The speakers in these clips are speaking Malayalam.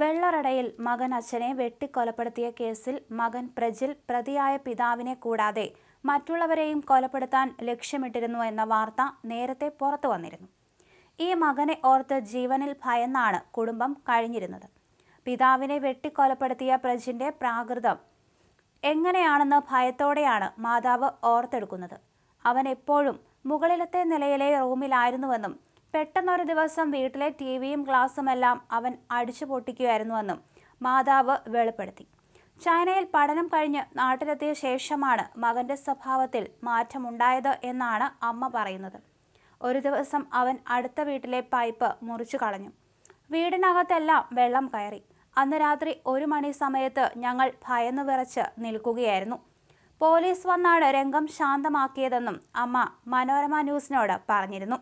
വെള്ളറടയിൽ മകൻ അച്ഛനെ വെട്ടിക്കൊലപ്പെടുത്തിയ കേസിൽ മകൻ പ്രജിൽ പ്രതിയായ പിതാവിനെ കൂടാതെ മറ്റുള്ളവരെയും കൊലപ്പെടുത്താൻ ലക്ഷ്യമിട്ടിരുന്നു എന്ന വാർത്ത നേരത്തെ പുറത്തു വന്നിരുന്നു. ഈ മകനെ ഓർത്ത് ജീവനിൽ ഭയന്നാണ് കുടുംബം കഴിഞ്ഞിരുന്നത്. പിതാവിനെ വെട്ടിക്കൊലപ്പെടുത്തിയ പ്രജിന്റെ പ്രാകൃതം എങ്ങനെയാണെന്ന് ഭയത്തോടെയാണ് മാതാവ് ഓർത്തെടുക്കുന്നത്. അവൻ എപ്പോഴും മുകളിലത്തെ നിലയിലെ റൂമിലായിരുന്നുവെന്നും പെട്ടെന്നൊരു ദിവസം വീട്ടിലെ ടി വിയും ഗ്ലാസുമെല്ലാം അവൻ അടിച്ചു പൊട്ടിക്കുകയായിരുന്നുവെന്നും മാതാവ് വെളിപ്പെടുത്തി. ചൈനയിൽ പഠനം കഴിഞ്ഞ് നാട്ടിലെത്തിയ ശേഷമാണ് മകന്റെ സ്വഭാവത്തിൽ മാറ്റമുണ്ടായത് എന്നാണ് അമ്മ പറയുന്നത്. ഒരു ദിവസം അവൻ അടുത്ത വീട്ടിലെ പൈപ്പ് മുറിച്ചു കളഞ്ഞു. വീടിനകത്തെല്ലാം വെള്ളം കയറി. അന്ന് രാത്രി ഒരു മണി സമയത്ത് ഞങ്ങൾ ഭയന്നു വിറച്ച് നിൽക്കുകയായിരുന്നു. പോലീസ് വന്നാണ് രംഗം ശാന്തമാക്കിയതെന്നും അമ്മ മനോരമ ന്യൂസിനോട് പറഞ്ഞിരുന്നു.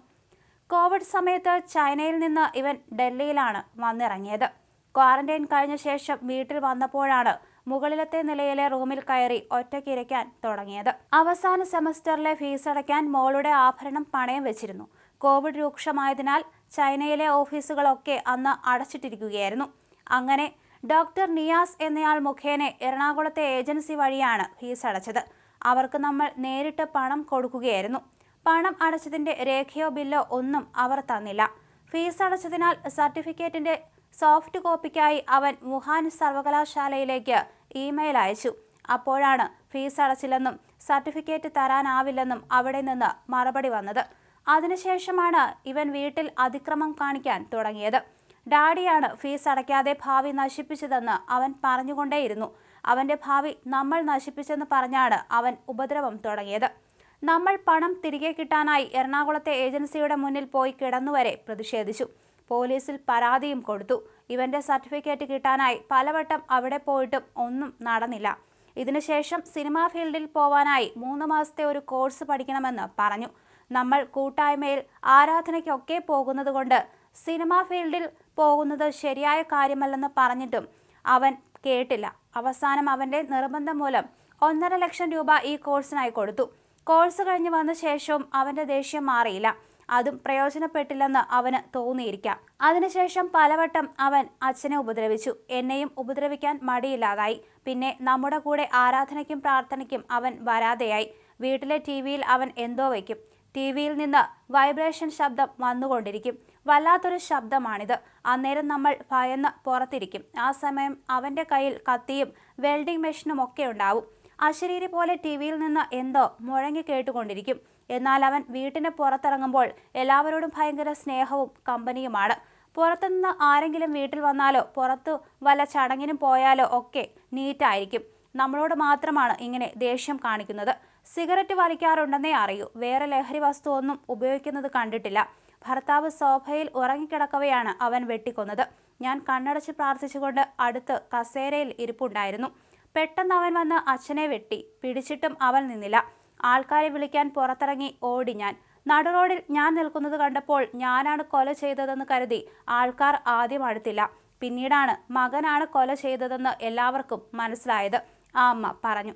കോവിഡ് സമയത്ത് ചൈനയിൽ നിന്ന് ഇവൻ ഡൽഹിയിലാണ് വന്നിറങ്ങിയത്. ക്വാറന്റൈൻ കഴിഞ്ഞ ശേഷം വീട്ടിൽ വന്നപ്പോഴാണ് മുകളിലത്തെ നിലയിലെ റൂമിൽ കയറി ഒറ്റയ്ക്കിരയ്ക്കാൻ തുടങ്ങിയത്. അവസാന സെമസ്റ്ററിലെ ഫീസ് അടയ്ക്കാൻ മോളുടെ ആഭരണം പണയം വെച്ചിരുന്നു. കോവിഡ് രൂക്ഷമായതിനാൽ ചൈനയിലെ ഓഫീസുകളൊക്കെ അന്ന് അടച്ചിട്ടിരിക്കുകയായിരുന്നു. അങ്ങനെ ഡോക്ടർ നിയാസ് എന്നയാൾ മുഖേന എറണാകുളത്തെ ഏജൻസി വഴിയാണ് ഫീസ് അടച്ചത്. അവർക്ക് നമ്മൾ നേരിട്ട് പണം കൊടുക്കുകയായിരുന്നു. പണം അടച്ചതിന്റെ രേഖയോ ബില്ലോ ഒന്നും അവർ തന്നില്ല. ഫീസ് അടച്ചതിനാൽ സർട്ടിഫിക്കറ്റിന്റെ സോഫ്റ്റ് കോപ്പിക്കായി അവൻ വുഹാൻ സർവകലാശാലയിലേക്ക് ഇമെയിൽ അയച്ചു. അപ്പോഴാണ് ഫീസ് അടച്ചില്ലെന്നും സർട്ടിഫിക്കറ്റ് തരാനാവില്ലെന്നും അവിടെ നിന്ന് മറുപടി വന്നത്. അതിനുശേഷമാണ് ഇവൻ വീട്ടിൽ അതിക്രമം കാണിക്കാൻ തുടങ്ങിയത്. ഡാഡിയാണ് ഫീസ് അടയ്ക്കാതെ ഭാവി നശിപ്പിച്ചതെന്ന് അവൻ പറഞ്ഞുകൊണ്ടേയിരുന്നു. അവന്റെ ഭാവി നമ്മൾ നശിപ്പിച്ചെന്ന് പറഞ്ഞാണ് അവൻ ഉപദ്രവം തുടങ്ങിയത്. നമ്മൾ പണം തിരികെ കിട്ടാനായി എറണാകുളത്തെ ഏജൻസിയുടെ മുന്നിൽ പോയി കിടന്നുവരെ പ്രതിഷേധിച്ചു. പോലീസിൽ പരാതിയും കൊടുത്തു. ഇവന്റെ സർട്ടിഫിക്കറ്റ് കിട്ടാനായി പലവട്ടം അവിടെ പോയിട്ടും ഒന്നും നടന്നില്ല. ഇതിനുശേഷം സിനിമാ ഫീൽഡിൽ പോവാനായി മൂന്ന് മാസത്തെ ഒരു കോഴ്സ് പഠിക്കണമെന്ന് പറഞ്ഞു. നമ്മൾ കൂട്ടായ്മയിൽ ആരാധനയ്ക്കൊക്കെ പോകുന്നത് കൊണ്ട് സിനിമാ ഫീൽഡിൽ പോകുന്നത് ശരിയായ കാര്യമല്ലെന്ന് പറഞ്ഞിട്ടും അവൻ കേട്ടില്ല. അവസാനം അവന്റെ നിർബന്ധം മൂലം ഒന്നര ലക്ഷം രൂപ ഈ കോഴ്സിനായി കൊടുത്തു. കോഴ്സ് കഴിഞ്ഞ് വന്ന ശേഷവും അവന്റെ ദേഷ്യം മാറിയില്ല. അതും പ്രയോജനപ്പെട്ടില്ലെന്ന് അവന് തോന്നിയിരിക്കാം. അതിനുശേഷം പലവട്ടം അവൻ അച്ഛനെ ഉപദ്രവിച്ചു. എന്നെയും ഉപദ്രവിക്കാൻ മടിയില്ലാതായി. പിന്നെ നമ്മുടെ കൂടെ ആരാധനയ്ക്കും പ്രാർത്ഥനയ്ക്കും അവൻ വരാതെയായി. വീട്ടിലെ ടി വിയിൽ അവൻ എന്തോ വയ്ക്കും. ടി വിയിൽ നിന്ന് വൈബ്രേഷൻ ശബ്ദം വന്നുകൊണ്ടിരിക്കും. വല്ലാത്തൊരു ശബ്ദമാണിത്. അന്നേരം നമ്മൾ ഭയന്ന് പുറത്തിരിക്കും. ആ സമയം അവന്റെ കയ്യിൽ കത്തിയും വെൽഡിംഗ് മെഷീനും ഒക്കെ ഉണ്ടാവും. അശരീരി പോലെ ടി വിയിൽ നിന്ന് എന്തോ മുഴങ്ങി കേട്ടുകൊണ്ടിരിക്കും. എന്നാൽ അവൻ വീട്ടിന് പുറത്തിറങ്ങുമ്പോൾ എല്ലാവരോടും ഭയങ്കര സ്നേഹവും കമ്പനിയുമാണ്. പുറത്തുനിന്ന് ആരെങ്കിലും വീട്ടിൽ വന്നാലോ പുറത്തു വല്ല ചടങ്ങിനും പോയാലോ ഒക്കെ നീറ്റായിരിക്കും. നമ്മളോട് മാത്രമാണ് ഇങ്ങനെ ദേഷ്യം കാണിക്കുന്നത്. സിഗരറ്റ് വലിക്കാറുണ്ടെന്നേ അറിയൂ. വേറെ ലഹരി വസ്തു ഒന്നും ഉപയോഗിക്കുന്നത് കണ്ടിട്ടില്ല. ഭർത്താവ് സോഫയിൽ ഉറങ്ങിക്കിടക്കവെയാണ് അവൻ വെട്ടിക്കൊന്നത്. ഞാൻ കണ്ണടച്ച് പ്രാർത്ഥിച്ചുകൊണ്ട് അടുത്ത് കസേരയിൽ ഇരിപ്പുണ്ടായിരുന്നു. പെട്ടെന്ന് അവൻ വന്ന് അച്ഛനെ വെട്ടി. പിടിച്ചിട്ടും അവൻ നിന്നില്ല. ആൾക്കാരെ വിളിക്കാൻ പുറത്തിറങ്ങി ഓടി ഞാൻ. നടുറോഡിൽ ഞാൻ നിൽക്കുന്നത് കണ്ടപ്പോൾ ഞാനാണ് കൊല ചെയ്തതെന്ന് കരുതി ആൾക്കാർ ആദ്യം അടുത്തില്ല. പിന്നീടാണ് മകനാണ് കൊല ചെയ്തതെന്ന് എല്ലാവർക്കും മനസ്സിലായത്. ആ അമ്മ പറഞ്ഞു.